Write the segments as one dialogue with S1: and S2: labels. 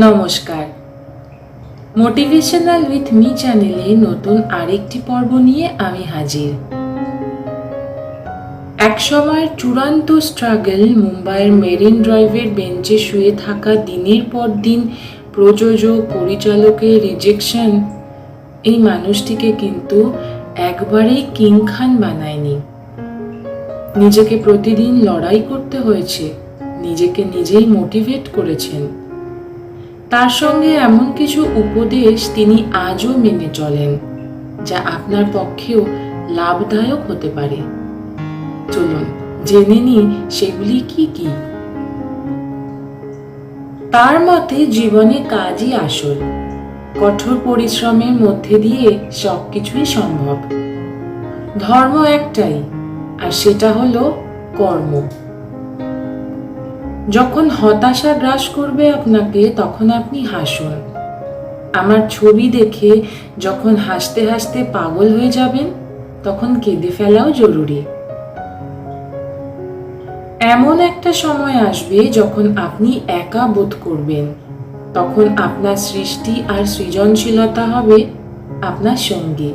S1: নমস্কার। Motivational with me চ্যানেলে নতুন আরেকটি পর্ব নিয়ে আমি হাজির। এক সময়ের চূড়ান্ত স্ট্রাগল মুম্বাইয়ের মেরিন ড্রাইভের বেঞ্চে শুয়ে থাকা দিনের পর দিন প্রযোজক, পরিচালকের রিজেকশন এই মানুষটিকে কিন্তু একবারেই কিং খান বানায়নি। নিজেকে প্রতিদিন লড়াই করতে হয়েছে, নিজেকে নিজেই মোটিভেট করেছেন। তার সঙ্গে এমন কিছু উপদেশ তিনি আজও মেনে চলেন, যা আপনার পক্ষেও লাভদায়ক হতে পারে। চলুন, জেনে নিই সেগুলি কি কি। তার মতে, জীবনে কাজই আসল। কঠোর পরিশ্রমের মধ্যে দিয়ে সবকিছুই সম্ভব। ধর্ম একটাই, আর সেটা হলো কর্ম। যখন হতাশা গ্রাস করবে আপনাকে, তখন আপনি হাসুন। আমার ছবি দেখে যখন হাসতে হাসতে পাগল হয়ে যাবেন, তখন কেঁদে ফেলাও জরুরি। এমন একটা সময় আসবে যখন আপনি একা বোধ করবেন। তখন আপনার সৃষ্টি আর সৃজনশীলতা হবে আপনার সঙ্গী।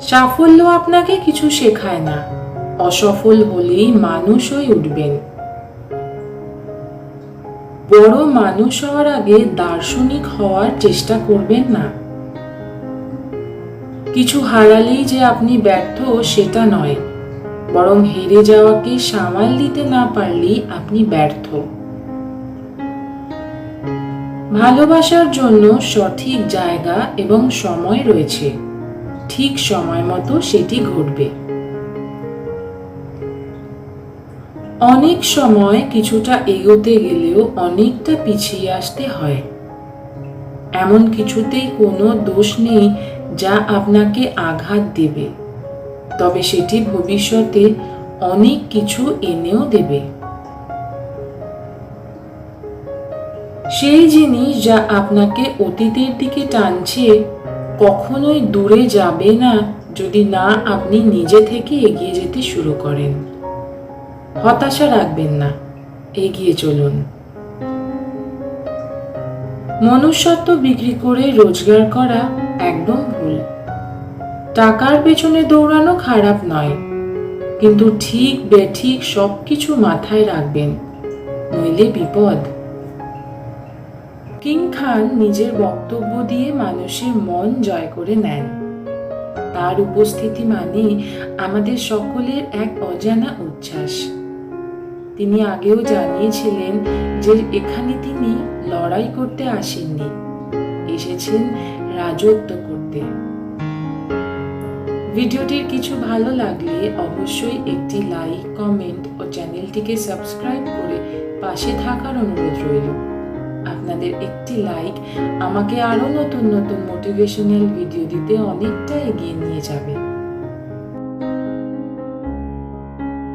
S1: সাফল্য আপনাকে কিছু শেখায় না। অসফল হলেই মানুষ হয়ে উঠবেন। বড় মানুষ হওয়ার আগে দার্শনিক হওয়ার চেষ্টা করবেন না। কিছু হারালেই যে আপনি ব্যর্থ, সেটা নয়। বরং হেরে যাওয়াকে সামাল দিতে না পারলেই আপনি ব্যর্থ। ভালোবাসার জন্য সঠিক জায়গা এবং সময় রয়েছে। ঠিক সময় মতো সেটি ঘটবে। অনেক সময় কিছুটা এগোতে গেলেও অনেকটা পিছিয়ে আসতে হয়। এমন কিছুতেই কোনো দোষ নেই যা আপনাকে আঘাত দেবে, তবে সেটি ভবিষ্যতে অনেক কিছু এনেও দেবে। সেই জিনিস যা আপনাকে অতীতের দিকে টানছে, কখনোই দূরে যাবে না যদি না আপনি নিজে থেকে এগিয়ে যেতে শুরু করেন। হতাশা রাখবেন না, এগিয়ে চলুন। মনুষ্যত্ব বিক্রি করে রোজগার করা একদম ভুল। টাকার পেছনে দৌড়ানো খারাপ নয়, কিন্তু ঠিক বেঠিক সবকিছু মাথায় রাখবেন, নইলে বিপদ। কিং খান নিজের বক্তব্য দিয়ে মানুষের মন জয় করে নেন। তার উপস্থিতি মানে আমাদের সকলের এক অজানা উচ্ছ্বাস। তিনি আগেও জানিয়েছিলেন যে এখানে তিনি লড়াই করতে আসেননি, এসেছেন রাজত্ব করতে। ভিডিওটির কিছু ভালো লাগলে অবশ্যই একটি লাইক, কমেন্ট ও চ্যানেলটিকে সাবস্ক্রাইব করে পাশে থাকার অনুরোধ রইল। আপনাদের একটি লাইক আমাকে আরও নতুন নতুন মোটিভেশনাল ভিডিও দিতে অনেকটা এগিয়ে নিয়ে যাবে।